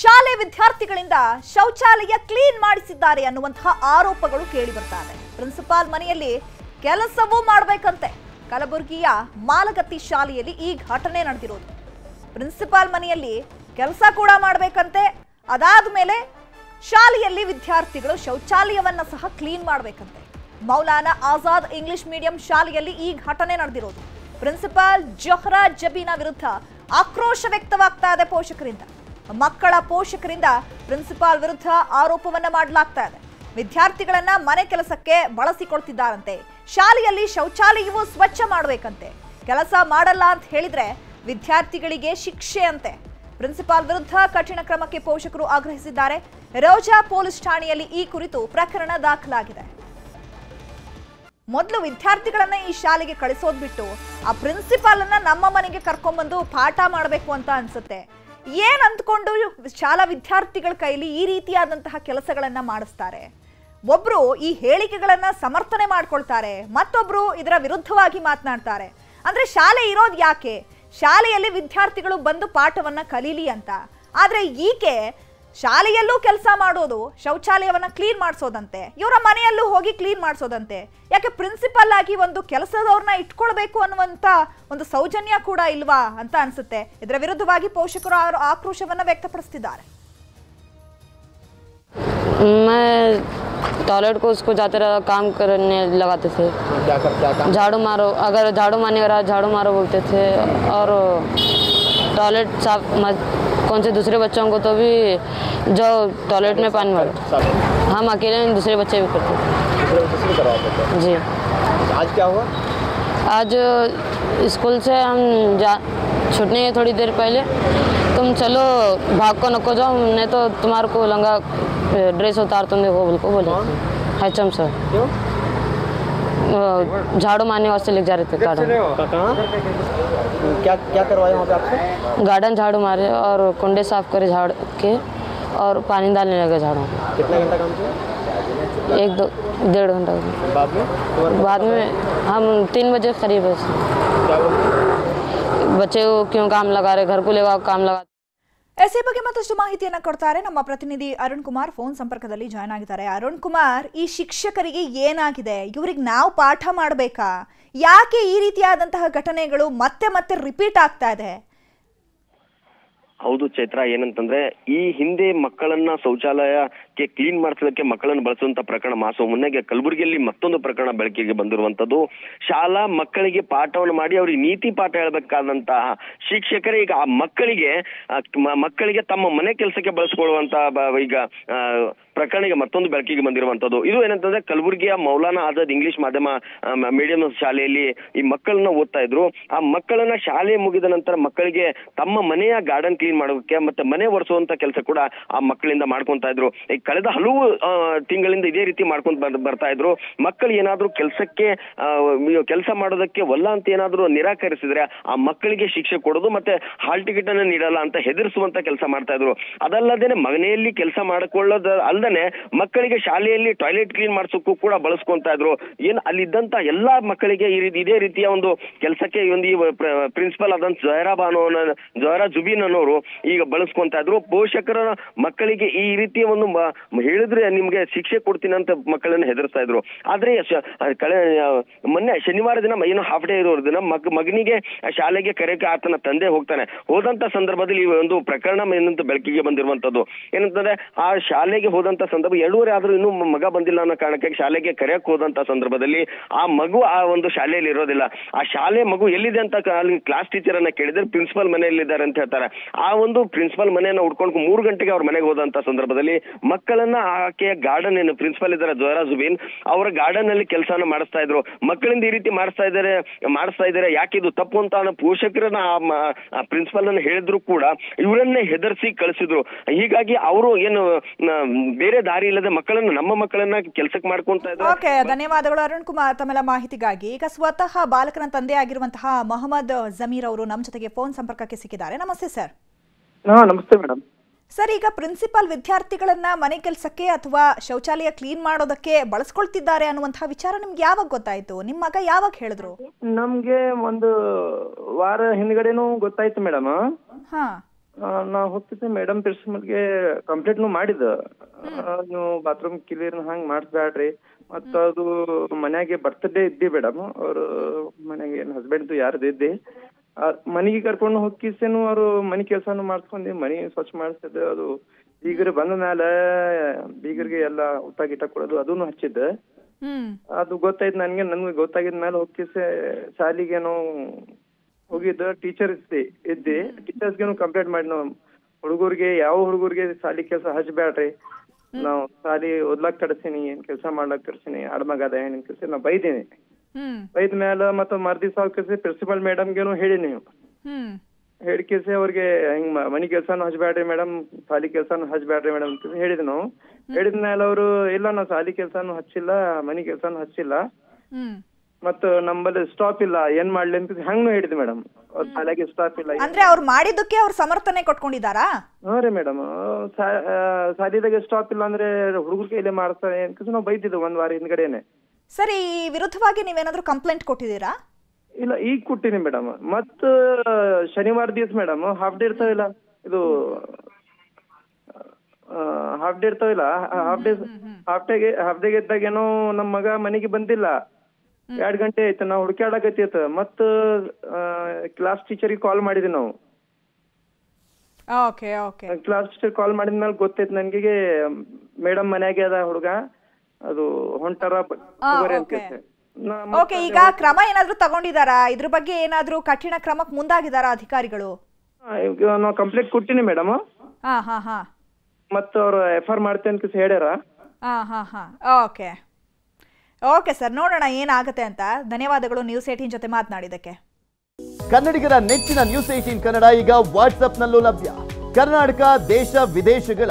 ಶಾಲೆ ವಿದ್ಯಾರ್ಥಿಗಳಿಂದ ಶೌಚಾಲಯ ಕ್ಲೀನ್ ಮಾಡಿಸಿದ್ದಾರೆ ಅನ್ನುವಂತಹ ಆರೋಪಗಳು ಕೇಳಿ ಬರ್ತಾರೆ ಪ್ರಿನ್ಸಿಪಾಲ್ ಮನೆಯಲ್ಲಿ ಕೆಲಸವೂ ಮಾಡಬೇಕಂತೆ. ಕಲಬುರಗಿಯ ಮಾಲಗತ್ತಿ ಶಾಲೆಯಲ್ಲಿ ಈ ಘಟನೆ ನಡೆದಿರೋದು. ಪ್ರಿನ್ಸಿಪಾಲ್ ಮನೆಯಲ್ಲಿ ಕೆಲಸ ಕೂಡ ಮಾಡಬೇಕಂತೆ. ಅದಾದ ಮೇಲೆ ಶಾಲೆಯಲ್ಲಿ ವಿದ್ಯಾರ್ಥಿಗಳು ಶೌಚಾಲಯವನ್ನ ಸಹ ಕ್ಲೀನ್ ಮಾಡಬೇಕಂತೆ. ಮೌಲಾನಾ ಆಜಾದ್ ಇಂಗ್ಲಿಷ್ ಮೀಡಿಯಂ ಶಾಲೆಯಲ್ಲಿ ಈ ಘಟನೆ ನಡೆದಿರೋದು. ಪ್ರಿನ್ಸಿಪಾಲ್ ಜೊಹ್ರಾ ಜಬೀನಾ ವಿರುದ್ಧ ಆಕ್ರೋಶ ವ್ಯಕ್ತವಾಗ್ತಾ ಇದೆ ಪೋಷಕರಿಂದ. ಮಕ್ಕಳ ಪೋಷಕರಿಂದ ಪ್ರಿನ್ಸಿಪಾಲ್ ವಿರುದ್ಧ ಆರೋಪವನ್ನ ಮಾಡಲಾಗ್ತಾ ಇದೆ ವಿದ್ಯಾರ್ಥಿಗಳನ್ನ ಮನೆ ಕೆಲಸಕ್ಕೆ ಬಳಸಿಕೊಳ್ತಿದ್ದಾರಂತೆ. ಶಾಲೆಯಲ್ಲಿ ಶೌಚಾಲಯವೂ ಸ್ವಚ್ಛ ಮಾಡಬೇಕಂತೆ. ಕೆಲಸ ಮಾಡಲ್ಲ ಅಂತ ಹೇಳಿದ್ರೆ ವಿದ್ಯಾರ್ಥಿಗಳಿಗೆ ಶಿಕ್ಷೆ ಅಂತೆ. ಪ್ರಿನ್ಸಿಪಾಲ್ ವಿರುದ್ಧ ಕಠಿಣ ಕ್ರಮಕ್ಕೆ ಪೋಷಕರು ಆಗ್ರಹಿಸಿದ್ದಾರೆ. ರೋಜಾ ಪೊಲೀಸ್ ಠಾಣೆಯಲ್ಲಿ ಈ ಕುರಿತು ಪ್ರಕರಣ ದಾಖಲಾಗಿದೆ. ಮೊದಲು ವಿದ್ಯಾರ್ಥಿಗಳನ್ನ ಈ ಶಾಲೆಗೆ ಕಳಿಸೋದ್ಬಿಟ್ಟು ಆ ಪ್ರಿನ್ಸಿಪಾಲ್ ಅನ್ನ ನಮ್ಮ ಮನೆಗೆ ಕರ್ಕೊಂಡ್ಬಂದು ಪಾಠ ಮಾಡಬೇಕು ಅಂತ ಅನ್ಸುತ್ತೆ. ಏನ್ ಅಂದ್ಕೊಂಡು ಶಾಲಾ ವಿದ್ಯಾರ್ಥಿಗಳ ಕೈಲಿ ಈ ರೀತಿಯಾದಂತಹ ಕೆಲಸಗಳನ್ನ ಮಾಡಿಸ್ತಾರೆ. ಒಬ್ರು ಈ ಹೇಳಿಕೆಗಳನ್ನ ಸಮರ್ಥನೆ ಮಾಡ್ಕೊಳ್ತಾರೆ, ಮತ್ತೊಬ್ರು ಇದರ ವಿರುದ್ಧವಾಗಿ ಮಾತನಾಡ್ತಾರೆ. ಅಂದ್ರೆ ಶಾಲೆ ಇರೋದು ಯಾಕೆ? ಶಾಲೆಯಲ್ಲಿ ವಿದ್ಯಾರ್ಥಿಗಳು ಬಂದು ಪಾಠವನ್ನ ಕಲೀಲಿ ಅಂತ. ಆದ್ರೆ ಈಕೆ ಶಾಲೆಯಲ್ಲೂ ಕೆಲಸ ಮಾಡೋದು ಶೌಚಾಲಯವನ್ನ ಕ್ಲೀನ್ ಮಾಡಿಸೋದಂತೆ ಇವರ ಮನೆಯಲ್ಲೂ ಹೋಗಿ ಕ್ಲೀನ್ ಮಾಡಿಸೋದಂತೆ ಯಾಕೆ ಪ್ರಿನ್ಸಿಪಲ್ ಆಗಿ ಒಂದು ಕೆಲಸದವ್ರನ್ನ ಇಟ್ಕೊಳ್ಬೇಕು ಅನ್ನುವಂತ ಒಂದು ಸೌಜನ್ಯ ಕೂಡ ಇಲ್ವಾ ಅಂತ ಅನ್ಸುತ್ತೆ ಇದರ ವಿರುದ್ಧವಾಗಿ ಪೋಷಕರು ಅವರ ಆಕ್ರೋಶವನ್ನ ವ್ಯಕ್ತಪಡಿಸ್ತಿದ್ದಾರೆ मैं टॉयलेट को उसको जाते रहा काम करने लगाते थे क्या कर क्या काम झाड़ू मारो अगर झाड़ू मारने रहा झाड़ू मारो बोलते थे और टॉयलेट साफ मत कौन से दूसरे बच्चों को तो भी जो टॉयलेट में पानी मारो हम अकेले दूसरे बच्चे भी करते थे जी। आज क्या हुआ? आज स्कूल से हम जा छूटने के थोड़ी देर पहले। तुम चलो भाग को नको जाओ नहीं तो तुम्हारे को लंगा ड्रेस उतार तुम देखो बोल को बोले। H M sir. क्यों? झाड़ू मारने वास्ते लेके जा रहे थे गार्डन। क्या क्या करवाए वहाँ पे? आपसे गार्डन झाड़ू मारे और कुंडे साफ़ करे झाड़ के और पानी डालने लगे झाड़ू। में कितना घंटा काम किया? एक दो डेढ़ घंटा बाद में? बाद में हम तीन बजे करीब है बच्चे को क्यों काम लगा रहे? घर को लेगा काम लगा ಎಸ್ ಬಗ್ಗೆ ಮತ್ತಷ್ಟು ಮಾಹಿತಿಯನ್ನ ಕೊಡ್ತಾರೆ ನಮ್ಮ ಪ್ರತಿನಿಧಿ ಅರುಣ್ ಕುಮಾರ್. ಫೋನ್ ಸಂಪರ್ಕದಲ್ಲಿ ಜಾಯ್ನ್ ಆಗಿದ್ದಾರೆ. ಅರುಣ್ ಕುಮಾರ್, ಈ ಶಿಕ್ಷಕರಿಗೆ ಏನಾಗಿದೆ? ಇವ್ರಿಗೆ ನಾವು ಪಾಠ ಮಾಡಬೇಕಾ? ಯಾಕೆ ಈ ರೀತಿಯಾದಂತಹ ಘಟನೆಗಳು ಮತ್ತೆ ಮತ್ತೆ ರಿಪೀಟ್ ಆಗ್ತಾ ಇದೆ? ಹೌದು ಚೈತ್ರ, ಏನಂತಂದ್ರೆ ಈ ಹಿಂದೆ ಮಕ್ಕಳನ್ನ ಶೌಚಾಲಯಕ್ಕೆ ಕ್ಲೀನ್ ಮಾಡಿಸೋದಕ್ಕೆ ಮಕ್ಕಳನ್ನು ಬಳಸುವಂತ ಪ್ರಕರಣ ಮಾಸೋ ಮುನ್ನೆಗೆ ಕಲಬುರಗಿಯಲ್ಲಿ ಮತ್ತೊಂದು ಪ್ರಕರಣ ಬೆಳಕಿಗೆ ಬಂದಿರುವಂತದ್ದು ಶಾಲಾ ಮಕ್ಕಳಿಗೆ ಪಾಠವನ್ನು ಮಾಡಿ ಅವ್ರಿಗೆ ನೀತಿ ಪಾಠ ಹೇಳಬೇಕಾದಂತಹ ಶಿಕ್ಷಕರೇ ಈಗ ಆ ಮಕ್ಕಳಿಗೆ ಮಕ್ಕಳಿಗೆ ತಮ್ಮ ಮನೆ ಕೆಲಸಕ್ಕೆ ಬಳಸ್ಕೊಳ್ಳುವಂತ ಬ- ಈಗ ಪ್ರಕರಣಕ್ಕೆ ಮತ್ತೊಂದು ಬೆಳಕಿಗೆ ಬಂದಿರುವಂತದ್ದು ಇದು ಏನಂತಂದ್ರೆ ಕಲಬುರಗಿಯ ಮೌಲಾನಾ ಆಜಾದ್ ಇಂಗ್ಲಿಷ್ ಮಾಧ್ಯಮ ಮೀಡಿಯಂ ಶಾಲೆಯಲ್ಲಿ ಈ ಮಕ್ಕಳನ್ನ ಓದ್ತಾ ಇದ್ರು. ಆ ಮಕ್ಕಳನ್ನ ಶಾಲೆ ಮುಗಿದ ನಂತರ ಮಕ್ಕಳಿಗೆ ತಮ್ಮ ಮನೆಯ ಗಾರ್ಡನ್ ಕ್ಲೀನ್ ಮಾಡೋಕೆ ಮತ್ತೆ ಮನೆ ಒರೆಸುವಂತ ಕೆಲಸ ಕೂಡ ಆ ಮಕ್ಕಳಿಂದ ಮಾಡ್ಕೊಂತಾ ಇದ್ರು. ಈ ಕಳೆದ ಹಲವು ತಿಂಗಳಿಂದ ಇದೇ ರೀತಿ ಮಾಡ್ಕೊಂತ ಬರ್- ಬರ್ತಾ ಇದ್ರು. ಮಕ್ಕಳು ಏನಾದ್ರೂ ಕೆಲಸಕ್ಕೆ ಕೆಲಸ ಮಾಡೋದಕ್ಕೆ ವಲ್ಲ ಅಂತ ಏನಾದ್ರೂ ನಿರಾಕರಿಸಿದ್ರೆ ಆ ಮಕ್ಕಳಿಗೆ ಶಿಕ್ಷೆ ಕೊಡೋದು ಮತ್ತೆ ಹಾಲ್ ಟಿಕೆಟ್ ಅನ್ನ ನೀಡಲ್ಲ ಅಂತ ಹೆದರಿಸುವಂತ ಕೆಲಸ ಮಾಡ್ತಾ ಇದ್ರು. ಅದಲ್ಲದೇನೆ ಮನೆಯಲ್ಲಿ ಕೆಲಸ ಮಾಡಿಕೊಳ್ಳೋದ ಅಲ್ಲದೆ ಮಕ್ಕಳಿಗೆ ಶಾಲೆಯಲ್ಲಿ ಟಾಯ್ಲೆಟ್ ಕ್ಲೀನ್ ಮಾಡಿಸೋಕ್ಕೂ ಕೂಡ ಬಳಸ್ಕೊಂತ ಇದ್ರು. ಏನ್ ಅಲ್ಲಿದ್ದಂತ ಎಲ್ಲಾ ಮಕ್ಕಳಿಗೆ ಇದೇ ರೀತಿಯ ಒಂದು ಕೆಲಸಕ್ಕೆ ಒಂದು ಈ ಪ್ರಿನ್ಸಿಪಲ್ ಆದಂತ ಜೊಹರಾ ಬಾನು ಜೊಹರಾ ಜುಬೀನ್ ಅನ್ನೋರು ಈಗ ಬಳಸ್ಕೊಂತ ಇದ್ರು ಪೋಷಕರ ಮಕ್ಕಳಿಗೆ ಈ ರೀತಿಯ ಒಂದು ಹೇಳಿದ್ರೆ ನಿಮ್ಗೆ ಶಿಕ್ಷೆ ಕೊಡ್ತೀನಿ ಅಂತ ಮಕ್ಕಳನ್ನ ಹೆದರ್ಸ್ತಾ ಇದ್ರು. ಆದ್ರೆ ಕಳೆ ಮೊನ್ನೆ ಶನಿವಾರ ದಿನ ಏನೋ ಹಾಫ್ ಡೇ ಇರೋ ದಿನ ಮಗ, ಮಗನಿಗೆ ಶಾಲೆಗೆ ಕರೆಯಕ್ಕೆ ಆತನ ತಂದೆ ಹೋಗ್ತಾನೆ. ಹೋದಂತ ಸಂದರ್ಭದಲ್ಲಿ ಈ ಒಂದು ಪ್ರಕರಣ ಏನಂತ ಬೆಳಕಿಗೆ ಬಂದಿರುವಂತದ್ದು. ಏನಂತಂದ್ರೆ ಆ ಶಾಲೆಗೆ ಹೋದಂತ ಸಂದರ್ಭ ಎರಡೂವರೆ ಆದ್ರೂ ಇನ್ನೂ ಮಗ ಬಂದಿಲ್ಲ ಅನ್ನೋ ಕಾರಣಕ್ಕೆ ಶಾಲೆಗೆ ಕರೆಯಕ್ಕೆ ಹೋದಂತ ಸಂದರ್ಭದಲ್ಲಿ ಆ ಮಗು ಆ ಒಂದು ಶಾಲೆಯಲ್ಲಿ ಇರೋದಿಲ್ಲ. ಆ ಶಾಲೆ ಮಗು ಎಲ್ಲಿದೆ ಅಂತ ಅಲ್ಲಿ ಕ್ಲಾಸ್ ಟೀಚರ್ ಅನ್ನ ಕೇಳಿದ್ರೆ ಪ್ರಿನ್ಸಿಪಲ್ ಮನೆಯಲ್ಲಿದ್ದಾರೆ ಅಂತ ಹೇಳ್ತಾರೆ. ಆ ಒಂದು ಪ್ರಿನ್ಸಿಪಲ್ ಮನೆಯನ್ನ ಹುಡ್ಕೊಂಡು ಮೂರು ಗಂಟೆಗೆ ಅವ್ರ ಮನೆಗೆ ಹೋದಂತ ಸಂದರ್ಭದಲ್ಲಿ ಮಕ್ಕಳನ್ನ ಆಕೆಯ ಗಾರ್ಡನ್ ಏನು ಪ್ರಿನ್ಸಿಪಲ್ ಇದ್ದಾರೆ ಜೋರಾ ಜುಬೀನ್ ಅವರ ಗಾರ್ಡನ್ ಅಲ್ಲಿ ಕೆಲಸನ ಮಾಡಿಸ್ತಾ ಇದ್ರು. ಮಕ್ಕಳಿಂದ ಈ ರೀತಿ ಮಾಡಿಸ್ತಾ ಇದ್ದಾರೆ ಮಾಡಿಸ್ತಾ ಇದ್ದಾರೆ, ಯಾಕೆ ಇದು ತಪ್ಪು ಅಂತ ಪೋಷಕರನ್ನ ಆ ಪ್ರಿನ್ಸಿಪಲ್ ಅನ್ನ ಹೇಳಿದ್ರು ಕೂಡ ಇವರನ್ನೇ ಹೆದರ್ಸಿ ಕಳಿಸಿದ್ರು. ಹೀಗಾಗಿ ಅವರು ಏನು ಬೇರೆ ದಾರಿ ಇಲ್ಲದೆ ಮಕ್ಕಳನ್ನ, ನಮ್ಮ ಮಕ್ಕಳನ್ನ ಕೆಲಸಕ್ಕೆ ಮಾಡ್ಕೊಂತ ಇದ್ರು ಓಕೆ, ಧನ್ಯವಾದಗಳು ಅರುಣ್ ಕುಮಾರ್ ತಮ್ಮೆಲ್ಲ ಮಾಹಿತಿಗಾಗಿ. ಈಗ ಸ್ವತಃ ಬಾಲಕನ ತಂದೆ ಆಗಿರುವಂತಹ ಮೊಹಮ್ಮದ್ ಜಮೀರ್ ಅವರು ನಮ್ಮ ಜೊತೆಗೆ ಫೋನ್ ಸಂಪರ್ಕಕ್ಕೆ ಸಿಕ್ಕಿದ್ದಾರೆ. ನಮಸ್ತೆ ಸರ್ ಹಾಂ ನಮಸ್ತೆ ಮೇಡಮ್. ಸರ್ ಈಗ ಪ್ರಿನ್ಸಿಪಾಲ್ ವಿದ್ಯಾರ್ಥಿಗಳನ್ನ ಮನೆ ಕೆಲಸಕ್ಕೆ ಅಥವಾ ಶೌಚಾಲಯ ಕ್ಲೀನ್ ಮಾಡೋದಕ್ಕೆ ಬಳಸ್ಕೊಳ್ತಿದ್ದಾರೆ ಅನ್ನುವಂತಹ ವಿಚಾರ ನಿಮ್ಗೆ ಯಾವಾಗ ಗೊತ್ತಾಯ್ತು? ನಿಮ್ಮ ಮಗ ಯಾವಾಗ ಹೇಳಿದ್ರು? ನಮ್ಗೆ ಒಂದು ವಾರ ಹಿಂದ್ಗಡೆನೂ ಗೊತ್ತಾಯ್ತು ಮೇಡಮ್. ಹಾ. ನಾ ಹೋಗ್ತಿದ್ದೆ ಮೇಡಮ್ ಪ್ರಿನ್ಸಿಪಲ್ಗೆ ಕಂಪ್ಲೇಂಟ್ನು ಮಾಡಿದ ನೀವು ಬಾತ್ರೂಮ್ ಕ್ಲಿಯರ್ ಹಂಗ್ ಮಾಡಿಸ್ಬ್ಯಾಡ್ರಿ. ಮತ್ತ ಅದು ಮನ್ಯಾಗೆ ಬರ್ತ್ಡೇ ಇದ್ದಿ ಮೇಡಮ್. ಅವ್ರ ಮನೆಗೆ ಏನ್ ಹಸ್ಬೆಂಡ್ದು ಯಾರ್ದು ಇದ್ದಿ. ಮನಿಗೆ ಕರ್ಕೊಂಡು ಹೋಗಿಸೇನು ಅವ್ರು ಮನಿ ಕೆಲ್ಸಾನು ಮಾಡ್ಸ್ಕೊಂಡಿ ಮನಿ ಸ್ವಚ್ಛ ಮಾಡಿಸಿದ ಅದು ಬೀಗರ್ ಬಂದ ಮ್ಯಾಲ ಬೀಗರ್ಗೆ ಎಲ್ಲ ಊಟ ಗೀಟ ಕೊಡೋದು ಅದನ್ನು ಹಚ್ಚಿದ್ದ. ಅದು ಗೊತ್ತಾಯ್ತು ನನ್ಗೆ ನನ್ಗೆ ಗೊತ್ತಾಗಿದ ಮೇಲೆ ಹೋಗಿಸೆ ಶಾಲಿಗೇನೋ ಹೋಗಿದ್ದ ಟೀಚರ್ ಇದ್ದಿ ಇದ್ದಿ. ಟೀಚರ್ಸ್ಗೇನು ಕಂಪ್ಲೇಂಟ್ ಮಾಡಿ ನಾವು ಹುಡುಗರಿಗೆ ಯಾವ ಹುಡುಗರಿಗೆ ಶಾಲಿ ಕೆಲಸ ಹಚ್ಬೇಡ್ರಿ ನಾವು ಶಾಲಿ ಓದ್ಲಾಕ್ ಕಡ್ಸೀನಿ ಏನ್ ಕೆಲಸ ಮಾಡ್ಲಾಕ್ ಕಡ್ಸೀನಿ ಅಡ್ಮಗದ ಏನ್ ಕೆಲಸ ನಾ ಬೈದೀನಿ. ಬೈದ ಮ್ಯಾಲ ಮತ್ತ ಮರ್ದಿವ್ಸ ಹೋಗಿಸಿ ಪ್ರಿನ್ಸಿಪಲ್ ಮೇಡಮ್ಗೇನು ಹೇಳಿನಿ ಹ್ಮ್. ಹೇಳಿಕೆಸಿ ಅವ್ರಿಗೆ ಹಿಂಗ್ ಮನಿ ಕೆಲ್ಸಾನು ಹಚ್ಬೇಡ್ರಿ ಮೇಡಮ್ ಸಾಲಿ ಕೆಲ್ಸಾನು ಹಚ್ಬೇಡ್ರಿ ಮೇಡಮ್ ಅಂತ ಹೇಳಿದ್ ನಾವು. ಹೇಳಿದ ಮೇಲೆ ಅವರು ಇಲ್ಲ ನಾವ್ ಸಾಲಿ ಕೆಲ್ಸಾನು ಹಚ್ಚಿಲ್ಲ ಮನಿ ಕೆಲ್ಸಾನು ಹಚ್ಚಿಲ್ಲ. ಮತ್ತ ನಮ್ಮಲ್ಲಿ ಸ್ಟಾಪ್ ಇಲ್ಲ ಏನ್ ಮಾಡ್ಲಿ ಅಂತ ಹೆಂಗ್ನು ಹೇಳಿದ್ ಮೇಡಮ್ ಅವ್ರ ಶಾಲೆಗೆ ಸ್ಟಾಪ್ ಇಲ್ಲ ಅಂದ್ರೆ ಅವ್ರು ಮಾಡಿದ್ದಕ್ಕೆ ಅವ್ರು ಸಮರ್ಥನೆ ಕೊಟ್ಕೊಂಡಿದಾರ ಹಾ ರೀ ಮೇಡಮ್ ಸಾಲಿದಾಗೆ ಸ್ಟಾಪ್ ಇಲ್ಲ ಅಂದ್ರೆ ಹುಡುಗರ ಕೈಲೇ ಮಾಡ್ತಾರೆ ಅಂತ ನಾವು ಬೈದಿದ್ದು ಒಂದ್ ವಾರ ಹಿಂದ್ಗಡೆನೆ. ಸರಿ ಈ ವಿರುದ್ಧವಾಗಿ ನೀವೇನಾದ್ರೂ ಕಂಪ್ಲೇಂಟ್ ಕೊಟ್ಟಿದ್ದೀರಾ? ಇಲ್ಲ ಈಗ ಕೊಟ್ಟಿನಿ ಮೇಡಮ್ ಮತ್ತ ಶನಿವಾರ ದಿವಸ ಮೇಡಮ್ ಹಾಫ್ ಡೇ ಇರ್ತಾವಿಲ್ಲ ಇದು ಹಾಫ್ ಡೇ ಇರ್ತಾವಿಲ್ಲ ಹಾಫ್ ಡೇ ಹಾಫ್ ಡೇಗೆ ಹಾಫ್ ಡೇಗೆ ಇದ್ದಾಗೇನೋ ನಮ್ ಮಗ ಮನೆಗೆ ಬಂದಿಲ್ಲ. ಎರಡ್ ಗಂಟೆ ಆಯ್ತು ನಾವು ಹುಡುಕ್ಯಾಡಕತ್ತಿತ್ತು ಮತ್ತ ಕ್ಲಾಸ್ ಟೀಚರಿಗೆ ಕಾಲ್ ಮಾಡಿದ್ವಿ ನಾವು. Okay okay. Class teacher call ಮಾಡಿದ್ಮೇಲೆ ಗೊತ್ತೈತ್ ನನ್ಗೆ ಮೇಡಮ್ ಮನ್ಯಾಗೆ ಅದ ಹುಡುಗ. ಅದು ಹೊಂಟರ. ಓಕೆ. ಈಗ ಕ್ರಮ ಏನಾದ್ರೂ ತಗೊಂಡಿದಾರಾ? ಇದ್ರ ಬಗ್ಗೆ ಏನಾದ್ರೂ ಕಠಿಣ ಕ್ರಮಕ್ಕೆ ಮುಂದಾಗಿದಾರಾ ಅಧಿಕಾರಿಗಳು? ನಾವು ಕಂಪ್ಲೇಂಟ್ ಕೊಟ್ಟಿನಿ ಮೇಡಮ್ ಹಾ ಹಾ ಹಾ. ಮತ್ತ ಅವ್ರು ಎಫ್ ಆರ್ ಮಾಡ್ತೇನೆ ಅಂತ ಹೇಳ್ಯಾರ. ಹಾ ಹಾ ಹಾ. ಓಕೆ. ಓಕೆ ಸರ್ ನೋಡೋಣ ಏನಾಗುತ್ತೆ ಅಂತ. ಧನ್ಯವಾದಗಳು ನ್ಯೂಸ್ ಏಟೀನ್ ಜೊತೆ ಮಾತನಾಡಿದಕ್ಕೆ ಕನ್ನಡಿಗರ ನೆಚ್ಚಿನ ನ್ಯೂಸ್ ಏಟೀನ್ ಕನ್ನಡ ಈಗ ವಾಟ್ಸ್ಆಪ್ನಲ್ಲೂ ಲಭ್ಯ. ಕರ್ನಾಟಕ ದೇಶ ವಿದೇಶಗಳ.